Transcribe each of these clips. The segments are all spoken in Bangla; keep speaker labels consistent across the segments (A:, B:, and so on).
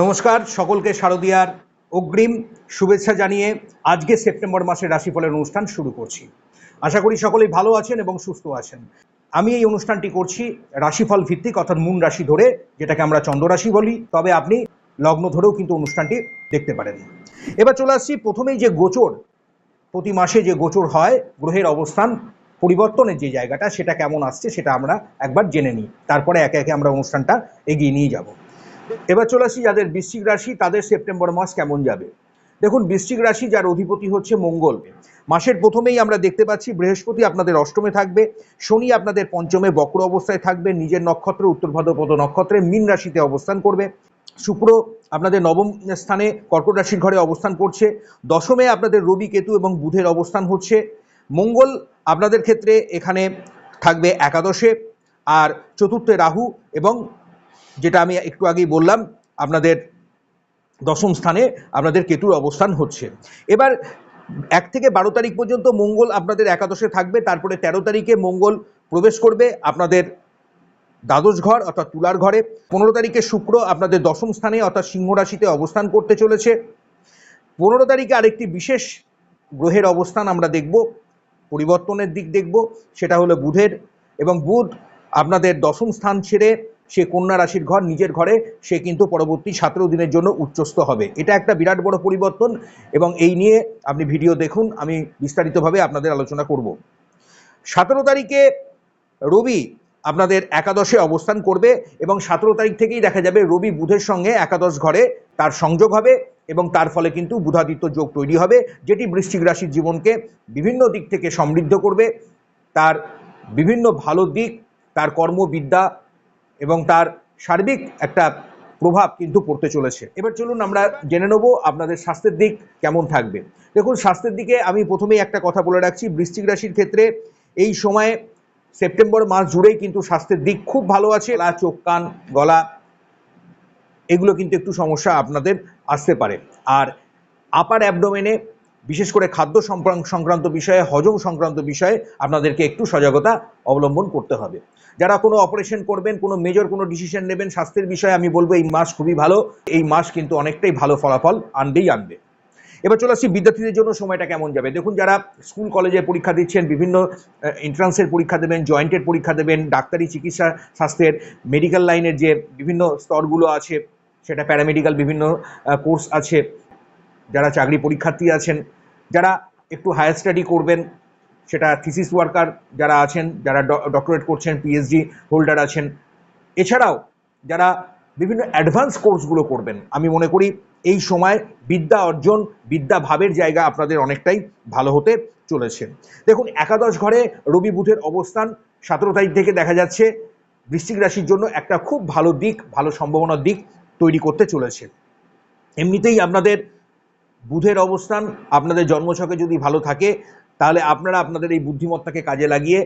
A: নমস্কার, সকলকে শারদিয়ার অগ্রিম শুভেচ্ছা জানিয়ে আজকে সেপ্টেম্বর মাসের রাশিফলের অনুষ্ঠান শুরু করছি। আশা করি সকলেই ভালো আছেন এবং সুস্থ আছেন। আমি এই অনুষ্ঠানটি করছি রাশিফল ভিত্তিক, অর্থাৎ মূন রাশি ধরে, যেটাকে আমরা চন্দ্ররাশি বলি। তবে আপনি লগ্ন ধরেও কিন্তু অনুষ্ঠানটি দেখতে পারেন। এবার চলে আসছি, প্রথমেই যে গোচর, প্রতি মাসে যে গোচর হয়, গ্রহের অবস্থান, পরিবর্তনের যে জায়গাটা, সেটা কেমন আসছে, সেটা আমরা একবার জেনে নিই। তারপরে একে একে আমরা অনুষ্ঠানটা এগিয়ে নিয়ে যাব। এবার চলে আসি যাদের বৃশ্চিক রাশি, তাদের সেপ্টেম্বর মাস কেমন যাবে? দেখুন, বৃশ্চিক রাশি যার অধিপতি হচ্ছে মঙ্গল। মাসের প্রথমেই আমরা দেখতে পাচ্ছি বৃহস্পতি আপনাদের অষ্টমে থাকবে, শনি আপনাদের পঞ্চমে বক্র অবস্থায় থাকবে, নিজের নক্ষত্র উত্তর ভাদ্রপদ নক্ষত্রে মীন রাশিতে অবস্থান করবে। শুক্র আপনাদের নবম স্থানে কর্কট রাশির ঘরে অবস্থান করছে। দশমে আপনাদের রবি কেতু এবং বুধের অবস্থান হচ্ছে। মঙ্গল আপনাদের ক্ষেত্রে এখানে থাকবে একাদশে, আর চতুর্থে রাহু এবং যেটা আমি একটু আগেই বললাম, আপনাদের দশম স্থানে আপনাদের কেতুর অবস্থান হচ্ছে। এবার এক থেকে বারো তারিখ পর্যন্ত মঙ্গল আপনাদের একাদশে থাকবে, তারপরে তেরো তারিখে মঙ্গল প্রবেশ করবে আপনাদের দ্বাদশ ঘর অর্থাৎ তুলার ঘরে। পনেরো তারিখে শুক্র আপনাদের দশম স্থানে অর্থাৎ সিংহ রাশিতে অবস্থান করতে চলেছে। পনেরো তারিখে আরেকটি বিশেষ গ্রহের অবস্থান আমরা দেখব, পরিবর্তনের দিক দেখব, সেটা হলো বুধের। এবং বুধ আপনাদের দশম স্থান ছেড়ে সে কন্যা রাশির ঘর নিজের ঘরে, সে কিন্তু পরবর্তী সতেরো দিনের জন্য উচ্চস্থ হবে। এটা একটা বিরাট বড় পরিবর্তন এবং এই নিয়ে আপনি ভিডিও দেখুন, আমি বিস্তারিতভাবে আপনাদের আলোচনা করব। সতেরো তারিখে রবি আপনাদের একাদশে অবস্থান করবে এবং সতেরো তারিখ থেকেই দেখা যাবে রবি বুধের সঙ্গে একাদশ ঘরে তার সংযোগ হবে এবং তার ফলে কিন্তু বুধাদিত্য যোগ তৈরি হবে, যেটি বৃশ্চিক রাশির জীবনকে বিভিন্ন দিক থেকে সমৃদ্ধ করবে। তার বিভিন্ন ভালো দিক, তার কর্মবিদ্যা এবং তার সার্বিক একটা প্রভাব কিন্তু পড়তে চলেছে। এবার চলুন আমরা জেনে নেব আপনাদের স্বাস্থ্যের দিক কেমন থাকবে। দেখুন, স্বাস্থ্যের দিকে আমি প্রথমেই একটা কথা বলে রাখছি, বৃশ্চিক রাশির ক্ষেত্রে এই সময়ে সেপ্টেম্বর মাস জুড়েই কিন্তু স্বাস্থ্যের দিক খুব ভালো আছে। গলা, চোখ, কান, গলা, এগুলো কিন্তু একটু সমস্যা আপনাদের আসতে পারে। আর আপার অ্যাবডোমেনে বিশেষ করে খাদ্য সংক্রান্ত বিষয়ে, হজম সংক্রান্ত বিষয়ে আপনাদেরকে একটু সজাগতা অবলম্বন করতে হবে। যারা কোনো অপারেশন করবেন, কোনো মেজর কোনো ডিসিশন নেবেন, স্বাস্থ্যের বিষয়ে আমি বলব, এই মাস খুবই ভালো। এই মাস কিন্তু অনেকটাই ভালো ফলাফল আনবেই আনবে। এবার চলে আসছি বিদ্যার্থীদের জন্য সময়টা কেমন যাবে? দেখুন, যারা স্কুল কলেজে পরীক্ষা দিচ্ছেন, বিভিন্ন এন্ট্রান্সের পরীক্ষা দেবেন জয়েন্টের পরীক্ষা দেবেন, ডাক্তারি, চিকিৎসা, স্বাস্থ্যের মেডিকেল লাইনের যে বিভিন্ন স্তরগুলো আছে, সেটা প্যারামেডিক্যাল বিভিন্ন কোর্স আছে। যারা চাকরি পরীক্ষার্থী আছেন, যারা একটু হায়ার স্টাডি করবেন, সেটা থিসিস ওয়ার্কার যারা আছেন, যারা ডক্টরেট করছেন পিএইচডি হোল্ডার আছেন। এছাড়াও যারা বিভিন্ন অ্যাডভান্স কোর্সগুলো করবেন, আমি মনে করি এই সময় বিদ্যা অর্জন, বিদ্যা ভাবের জায়গা আপনাদের অনেকটাই ভালো হতে চলেছে। দেখুন, একাদশ ঘরে রবি বুধের অবস্থান সতেরো তারিখ থেকে দেখা যাচ্ছে, বৃশ্চিক রাশির জন্য একটা খুব ভালো দিক, ভালো সম্ভাবনার দিক তৈরি করতে চলেছে। এমনিতেই আপনাদের বুধের অবস্থান, আপনাদের জন্মছকে যদি ভালো থাকে, তাহলে আপনারা আপনাদের এই বুদ্ধিমত্তাকে কাজে লাগিয়ে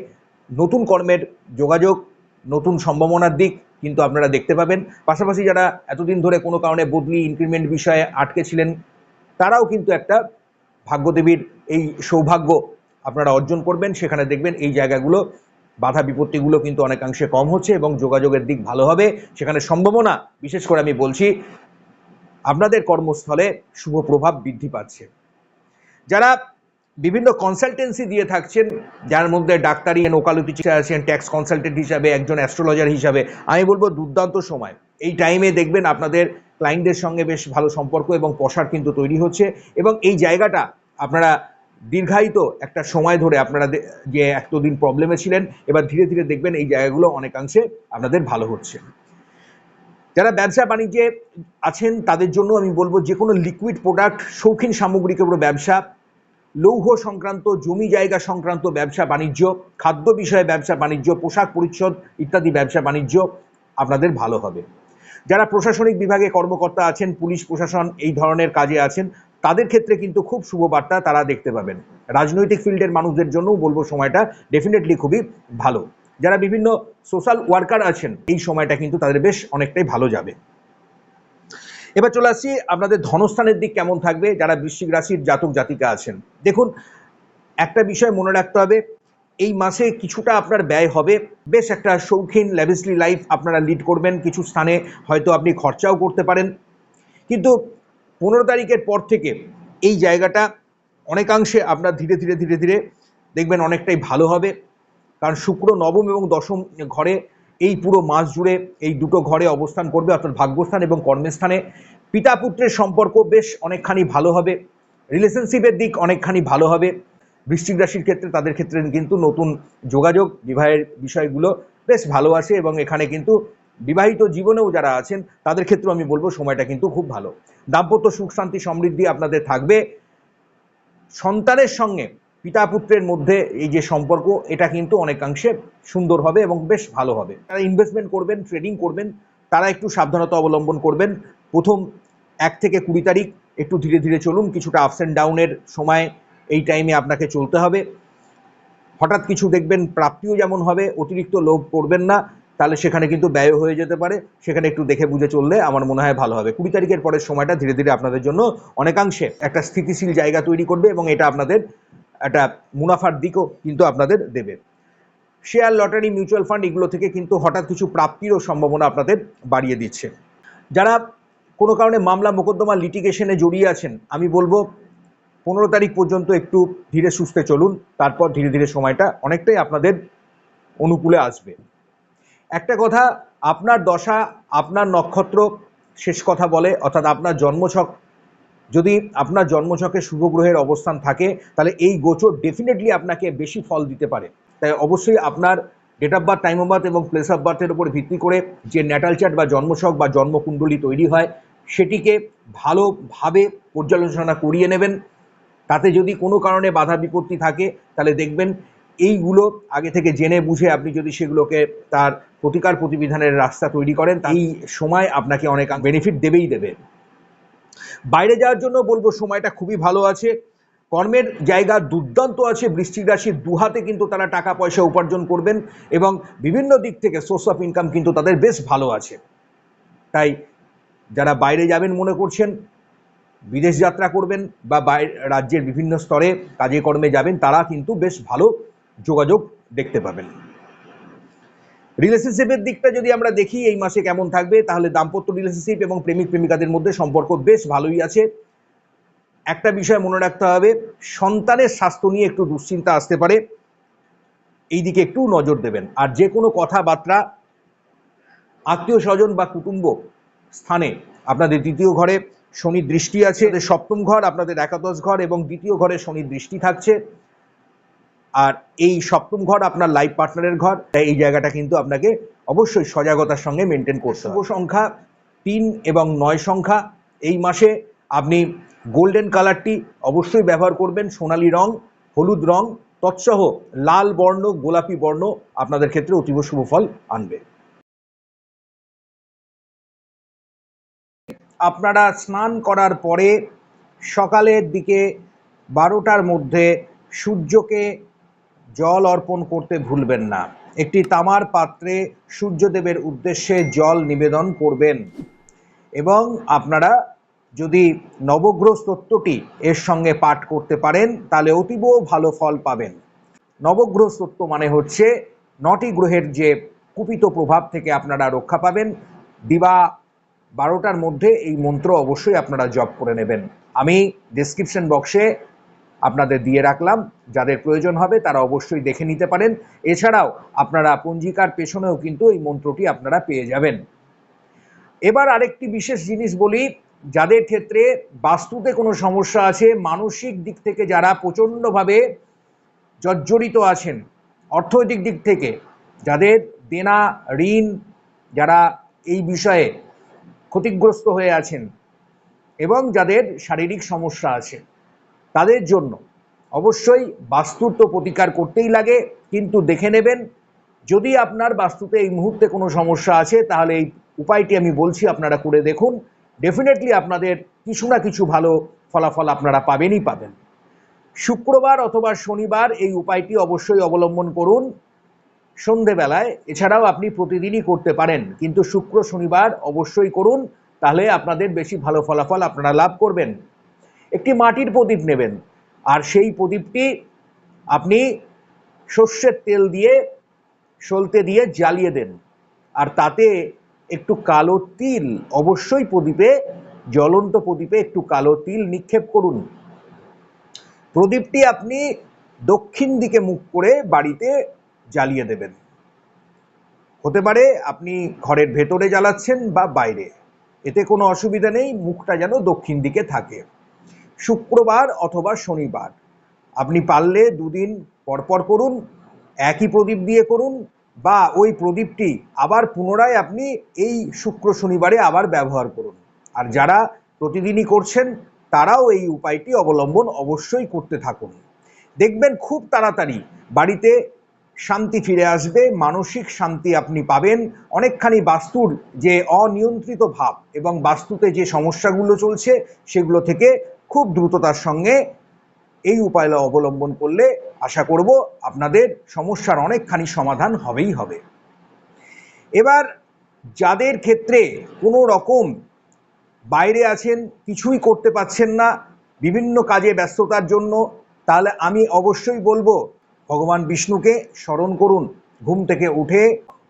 A: নতুন কর্মের যোগাযোগ, নতুন সম্ভাবনার দিক কিন্তু আপনারা দেখতে পাবেন। পাশাপাশি যারা এতদিন ধরে কোনো কারণে বদলি ইনক্রিমেন্ট বিষয়ে আটকে ছিলেন, তারাও কিন্তু একটা ভাগ্যদেবীর এই সৌভাগ্য আপনারা অর্জন করবেন। সেখানে দেখবেন এই জায়গাগুলো, বাধা বিপত্তিগুলো কিন্তু অনেকাংশে কম হচ্ছে এবং যোগাযোগের দিক ভালো হবে। সেখানে সম্ভাবনা, বিশেষ করে আমি বলছি আপনাদের কর্মস্থলে শুভ প্রভাব বৃদ্ধি পাচ্ছে। যারা বিভিন্ন কনসালটেন্সি দিয়ে থাকছেন, যার মধ্যে ডাক্তারি ওকালতি আছেন ট্যাক্স কনসালটেন্ট হিসাবে, একজন অ্যাস্ট্রোলজার হিসাবে, আমি বলব দুর্দান্ত সময়। এই টাইমে দেখবেন আপনাদের ক্লায়েন্টদের সঙ্গে বেশ ভালো সম্পর্ক এবং পশার কিন্তু তৈরি হচ্ছে এবং এই জায়গাটা আপনারা দীর্ঘায়িত একটা সময় ধরে আপনারা যে এতদিন প্রবলেমে ছিলেন, এবার ধীরে ধীরে দেখবেন এই জায়গাগুলো অনেকাংশে আপনাদের ভালো হচ্ছে। যারা ব্যবসা বাণিজ্যে আছেন, তাদের জন্য আমি বলব যে কোনো লিকুইড প্রোডাক্ট শৌখিন সামগ্রিকের উপর ব্যবসা, লৌহ সংক্রান্ত, জমি জায়গা সংক্রান্ত ব্যবসা বাণিজ্য, খাদ্য বিষয়ে ব্যবসা বাণিজ্য, পোশাক পরিচ্ছদ ইত্যাদি ব্যবসা বাণিজ্য আপনাদের ভালো হবে। যারা প্রশাসনিক বিভাগে কর্মকর্তা আছেন, পুলিশ, প্রশাসন এই ধরনের কাজে আছেন, তাদের ক্ষেত্রে কিন্তু খুব শুভ বার্তা তারা দেখতে পাবেন। রাজনৈতিক ফিল্ডের মানুষদের জন্যও বলব সময়টা ডেফিনেটলি খুবই ভালো। যারা বিভিন্ন সোশ্যাল ওয়ার্কার আছেন, এই সময়টা কিন্তু তাদের বেশ অনেকটাই ভালো যাবে। এবার চলে আসছি আপনাদের ধনস্থানের দিক কেমন থাকবে, যারা বৃশ্চিক রাশির জাতক জাতিকা আছেন। দেখুন, একটা বিষয় মনে রাখতে হবে, এই মাসে কিছুটা আপনার ব্যয় হবে, বেশ একটা শৌখিন ল্যাভিসলি লাইফ আপনারা লিড করবেন, কিছু স্থানে হয়তো আপনি খরচাও করতে পারেন। কিন্তু পনেরো তারিখের পর থেকে এই জায়গাটা অনেকাংশে আপনার ধীরে ধীরে ধীরে ধীরে দেখবেন অনেকটাই ভালো হবে। কারণ শুক্র, নবম এবং দশম ঘরে এই পুরো মাস জুড়ে এই দুটো ঘরে অবস্থান করবে অর্থাৎ ভাগ্যস্থান এবং কর্মস্থানে। পিতা পুত্রের সম্পর্ক বেশ অনেকখানি ভালো হবে রিলেশনশিপের দিক অনেকখানি ভালো হবে। বৃশ্চিক রাশির ক্ষেত্রে, তাদের ক্ষেত্রে কিন্তু নতুন যোগাযোগ, বিবাহের বিষয়গুলো বেশ ভালো আসে এবং এখানে কিন্তু বিবাহিত জীবনেও যারা আছেন, তাদের ক্ষেত্রেও আমি বলব সময়টা কিন্তু খুব ভালো। দাম্পত্য সুখ, শান্তি সমৃদ্ধি আপনাদের থাকবে। সন্তানের সঙ্গে পিতা পুত্রের মধ্যে এই যে সম্পর্ক, এটা কিন্তু অনেকাংশে সুন্দর হবে এবং বেশ ভালো হবে। তারা ইনভেস্টমেন্ট করবেন ট্রেডিং করবেন, তারা একটু সাবধানতা অবলম্বন করবেন। প্রথম এক থেকে কুড়ি তারিখ একটু ধীরে ধীরে চলুন, কিছুটা আপস অ্যান্ড ডাউনের সময় এই টাইমে আপনাকে চলতে হবে। হঠাৎ কিছু দেখবেন, প্রাপ্তিও যেমন হবে, অতিরিক্ত লোভ করবেন না, তাহলে সেখানে কিন্তু ব্যয় হয়ে যেতে পারে। সেখানে একটু দেখে বুঝে চললে আমার মনে হয় ভালো হবে। কুড়ি তারিখের পরের সময়টা ধীরে ধীরে আপনাদের জন্য অনেকাংশে একটা স্থিতিশীল জায়গা তৈরি করবে এবং এটা আপনাদের একটা মুনাফার দিকও কিন্তু আপনাদের দেবে। শেয়ার, লটারি, মিউচুয়াল ফান্ড এগুলো থেকে কিন্তু হঠাৎ কিছু প্রাপ্তিরও সম্ভাবনা আপনাদের বাড়িয়ে দিচ্ছে। যারা কোনো কারণে মামলা মোকদ্দমা লিটিগেশনে জড়িয়ে আছেন, আমি বলব পনেরো তারিখ পর্যন্ত একটু ধীরে সুস্থে চলুন, তারপর ধীরে ধীরে সময়টা অনেকটাই আপনাদের অনুকূলে আসবে। একটা কথা, আপনার দশা, আপনার নক্ষত্র শেষ কথা বলে, অর্থাৎ আপনার জন্মছক যদি আপনার জন্মছকে শুভ গ্রহের অবস্থান থাকে, তাহলে এই গোচর ডেফিনেটলি আপনাকে বেশি ফল দিতে পারে। তাই অবশ্যই আপনার date of birth time of birth এবং প্লেস অফ বার্থের উপর ভিত্তি করে যে ন্যাটাল চার্ট বা জন্মছক বা জন্মকুণ্ডলী তৈরি হয়, সেটিকে ভালোভাবে পর্যালোচনা করিয়ে নেবেন। তাতে যদি কোনো কারণে বাধা বিপত্তি থাকে, তাহলে দেখবেন এইগুলো আগে থেকে জেনে বুঝে আপনি যদি সেগুলোকে তার প্রতিকার প্রতিবিধানের রাস্তা তৈরি করেন এই সময় আপনাকে অনেক বেনিফিট দেবেই দেবে। বাইরে যাওয়ার জন্য বলব সময়টা খুবই ভালো আছে। কর্মের জায়গা দুর্দান্ত আছে বৃষ্টিক রাশির দুহাতে কিন্তু তারা টাকা পয়সা উপার্জন করবেন এবং বিভিন্ন দিক থেকে সোর্স অফ ইনকাম কিন্তু তাদের বেশ ভালো আছে। তাই যারা বাইরে যাবেন মনে করছেন, বিদেশ যাত্রা করবেন বা বাইরে, রাজ্যের বিভিন্ন স্তরে কাজে কর্মে যাবেন, তারা কিন্তু বেশ ভালো যোগাযোগ দেখতে পাবেন। রিলেশনশিপের দিকটা যদি আমরা দেখি, এই মাসে কেমন থাকবে, তাহলে দাম্পত্য রিলেশনশিপ এবং প্রেমিক প্রেমিকাদের মধ্যে সম্পর্ক বেশ ভালোই আছে। একটা বিষয় মনে রাখতে হবে, সন্তানের স্বাস্থ্য নিয়ে একটু দুশ্চিন্তা আসতে পারে। এই দিকে একটু নজর দেবেন। আর যে কোনো কথাবার্তা আত্মীয় স্বজন বা কুটুম্ব স্থানে, আপনাদের দ্বিতীয় ঘরে শনি দৃষ্টি আছে সপ্তম ঘর, আপনাদের একাদশ ঘর এবং দ্বিতীয় ঘরে শনি দৃষ্টি থাকছে। আর এই সপ্তম ঘর আপনার লাইফ পার্টনারের ঘর, তাই এই জায়গাটা কিন্তু আপনাকে অবশ্যই সজাগতার সঙ্গে মেনটেন করতে শুভ সংখ্যা, তিন এবং নয় সংখ্যা, এই মাসে আপনি গোল্ডেন কালারটি অবশ্যই ব্যবহার করবেন, সোনালী রং, হলুদ রং, তৎসহ লাল বর্ণ, গোলাপি বর্ণ আপনাদের ক্ষেত্রে অতীব শুভ ফল আনবে। আপনারা স্নান করার পরে সকালের দিকে বারোটার মধ্যে সূর্যকে জল অর্পণ করতে ভুলবেন না। একটি তামার পাত্রে সূর্যদেবের উদ্দেশ্যে জল নিবেদন করবেন। এবং আপনারা যদি নবগ্রহ স্তোত্রটি এর সঙ্গে পাঠ করতে পারেন, তাহলে অতীব ভালো ফল পাবেন। নবগ্রহ স্তোত্র মানে হচ্ছে নটি গ্রহের যে কুপিত প্রভাব থেকে আপনারা রক্ষা পাবেন। দিবা বারোটার মধ্যে এই মন্ত্র অবশ্যই আপনারা জপ করে নেবেন। আমি ডেসক্রিপশন বক্সে আপনাদের দিয়ে রাখলাম। যাদের প্রয়োজন হবে তারা অবশ্যই দেখে নিতে পারেন। এছাড়াও আপনারা পঞ্জিকার পেছনেও কিন্তু এই মন্ত্রটি আপনারা পেয়ে যাবেন। এবার আরেকটি বিশেষ জিনিস বলি, যাদের ক্ষেত্রে বাস্তুতে কোনো সমস্যা আছে, মানসিক দিক থেকে যারা প্রচণ্ডভাবে জর্জরিত আছেন, অর্থনৈতিক দিক থেকে, যাদের দেনা, ঋণ, যারা এই বিষয়ে ক্ষতিগ্রস্ত হয়ে আছেন এবং যাদের শারীরিক সমস্যা আছে তাদের জন্য অবশ্যই বাস্তুর তো প্রতিকার করতেই লাগে, কিন্তু দেখে নেবেন, যদি আপনার বাস্তুতে এই মুহূর্তে কোনো সমস্যা আছে, তাহলে এই উপায়টি আমি বলছি, আপনারা করে দেখুন। ডেফিনেটলি আপনাদের কিছু না কিছু ভালো ফলাফল আপনারা পাবেনই পাবেন। শুক্রবার অথবা শনিবার এই উপায়টি অবশ্যই অবলম্বন করুন। সন্ধেবেলায়, এছাড়াও আপনি প্রতিদিনই করতে পারেন, কিন্তু শুক্র, শনিবার অবশ্যই করুন, তাহলে আপনাদের বেশি ভালো ফলাফল আপনারা লাভ করবেন। একটি মাটির প্রদীপ নেবেন। আর সেই প্রদীপটি আপনি সর্ষের তেল দিয়ে, সলতে দিয়ে জ্বালিয়ে দেন। আর তাতে একটু কালো তিল, অবশ্যই প্রদীপে, জ্বলন্ত প্রদীপে একটু কালো তিল নিক্ষেপ করুন। প্রদীপটি আপনি দক্ষিণ দিকে মুখ করে বাড়িতে জ্বালিয়ে দেবেন। হতে পারে আপনি ঘরের ভেতরে জ্বালাচ্ছেন বা বাইরে। এতে কোনো অসুবিধা নেই, মুখটা যেন দক্ষিণ দিকে থাকে। শুক্রবার অথবা শনিবার। আপনি পারলে দুদিন পরপর করুন, একই প্রদীপ দিয়ে করুন বা ওই প্রদীপটি আবার পুনরায় আপনি এই শুক্র শনিবারে আবার ব্যবহার করুন। আর যারা প্রতিদিনই করছেন, তারাও এই উপায়টি অবলম্বন অবশ্যই করতে থাকুন। দেখবেন খুব তাড়াতাড়ি বাড়িতে শান্তি ফিরে আসবে, মানসিক শান্তি আপনি পাবেন। অনেকখানি বাস্তুর যে অনিয়ন্ত্রিত ভাব এবং বাস্তুতে যে সমস্যাগুলো চলছে, সেগুলো থেকে খুব দ্রুততার সঙ্গে এই উপায় অবলম্বন করলে আশা করব আপনাদের সমস্যার অনেকখানি সমাধান হবেই হবে। এবার যাদের ক্ষেত্রে কোনো রকম বাইরে আছেন, কিছুই করতে পাচ্ছেন না, বিভিন্ন কাজে ব্যস্ততার জন্য, তাহলে আমি অবশ্যই বলব, ভগবান বিষ্ণুকে স্মরণ করুন, ঘুম থেকে উঠে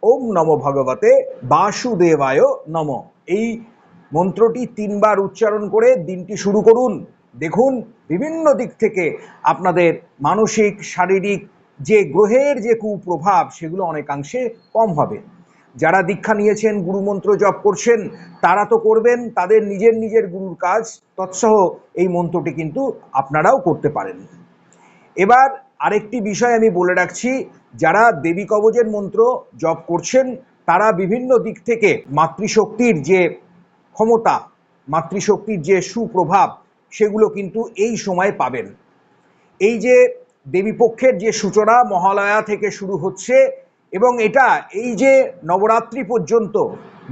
A: ওম নম ভগবতে বাসুদেবায় নম। এই মন্ত্রটি তিনবার উচ্চারণ করে দিনটি শুরু করুন। দেখুন, বিভিন্ন দিক থেকে আপনাদের মানসিক, শারীরিক যে গ্রহের যে কুপ্রভাব, সেগুলো অনেকাংশে কম হবে। যারা দীক্ষা নিয়েছেন, গুরুমন্ত্র জপ করছেন, তারা তো করবেন, তাদের নিজের নিজের গুরুর কাজ, তৎসহ এই মন্ত্রটি কিন্তু আপনারাও করতে পারেন। এবার আরেকটি বিষয় আমি বলে রাখছি, যারা দেবী কবচের মন্ত্র জপ করছেন, তারা বিভিন্ন দিক থেকে মাতৃশক্তির যে ক্ষমতা, মাতৃশক্তির যে সুপ্রভাব, সেগুলো কিন্তু এই সময় পাবেন। এই যে দেবীপক্ষের যে সূচনা মহালয়া থেকে শুরু হচ্ছে এবং এটা এই যে নবরাত্রি পর্যন্ত,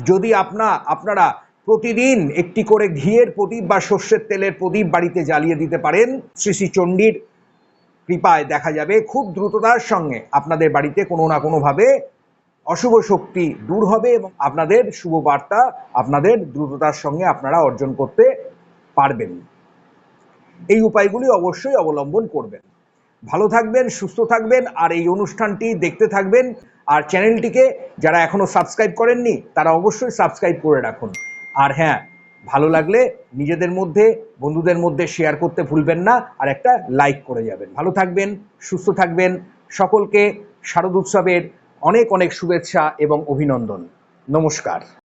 A: যদি আপনা, আপনারা প্রতিদিন একটি করে ঘিয়ের প্রদীপ বা সর্ষের তেলের প্রদীপ বাড়িতে জ্বালিয়ে দিতে পারেন, শ্রী শ্রী চণ্ডীর কৃপায় দেখা যাবে খুব দ্রুততার সঙ্গে। আপনাদের বাড়িতে কোনো না কোনোভাবে অশুভ শক্তি দূর হবে এবং আপনাদের শুভ বার্তা আপনাদের দ্রুততার সঙ্গে আপনারা অর্জন করতে পারবেন। এই উপায়গুলি অবশ্যই অবলম্বন করবেন। ভালো থাকবেন, সুস্থ থাকবেন আর এই অনুষ্ঠানটি দেখতে থাকবেন। আর চ্যানেলটিকে যারা এখনও সাবস্ক্রাইব করেননি, তারা অবশ্যই সাবস্ক্রাইব করে রাখুন। আর হ্যাঁ ভালো লাগলে নিজেদের মধ্যে, বন্ধুদের মধ্যে শেয়ার করতে ভুলবেন না আর একটা লাইক করে যাবেন। ভালো থাকবেন, সুস্থ থাকবেন। সকলকে শারদ উৎসবের অনেক অনেক শুভেচ্ছা এবং অভিনন্দন। নমস্কার।